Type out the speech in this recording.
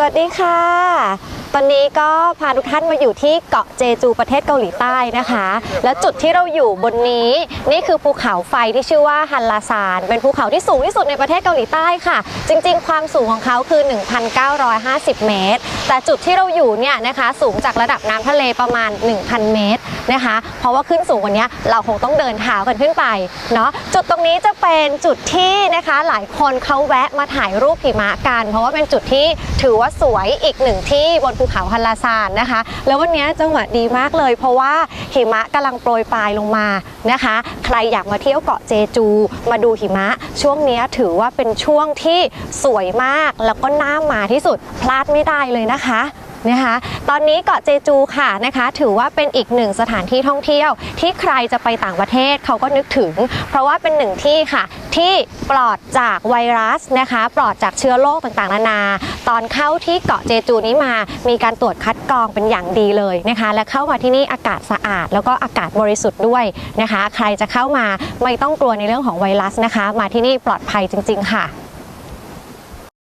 สวัสดีค่ะ ตอนนี้ก็พาทุกท่านมาอยู่ที่เกาะเจจูประเทศเกาหลีใต้นะคะ และจุดที่เราอยู่บนนี้ นี่คือภูเขาไฟที่ชื่อว่าฮันลาซาน เป็นภูเขาที่สูงที่สุดในประเทศเกาหลีใต้ค่ะ จริง ๆ ความสูงของเขาคือ 1,950 เมตร แต่จุดที่เราอยู่เนี่ยนะคะสูงจากระดับน้ำทะเลประมาณ 1,000 เมตรนะคะ เพราะว่าขึ้นสูงกว่านี้เราคงต้องเดินเท้ากันขึ้นไปเนาะจุดตรงนี้จะเป็นจุดที่นะคะหลายคนเขาแวะมาถ่ายรูปหิมะกัน เพราะว่าเป็นจุดที่ถือว่าสวยอีกหนึ่งที่บนภูเขาฮันลาซานนะคะ แล้ววันนี้จังหวะดีมากเลย เพราะว่าหิมะกำลังโปรยปลายลงมานะคะ ใครอยากมาเที่ยวเกาะเจจู มาดูหิมะ ช่วงนี้ถือว่าเป็นช่วงที่สวยมากแล้วก็น่ามาที่สุดพลาดไม่ได้เลยนะนะคะนะคะ ตอนนี้เกาะเจจูค่ะนะคะ ถือว่าเป็นอีกหนึ่งสถานที่ท่องเที่ยว ที่ใครจะไปต่างประเทศเขาก็นึกถึง เพราะว่าเป็นหนึ่งที่ค่ะ ที่ปลอดจากไวรัสนะคะ ปลอดจากเชื้อโรคต่างๆนานา ตอนเข้าที่เกาะเจจูนี้มา มีการตรวจคัดกรองเป็นอย่างดีเลยนะคะ และเข้ามาที่นี่อากาศสะอาด แล้วก็อากาศบริสุทธิ์ด้วยนะคะ ใครจะเข้ามาไม่ต้องกลัวในเรื่องของไวรัสนะคะ มาที่นี่ปลอดภัยจริง ๆ ค่ะ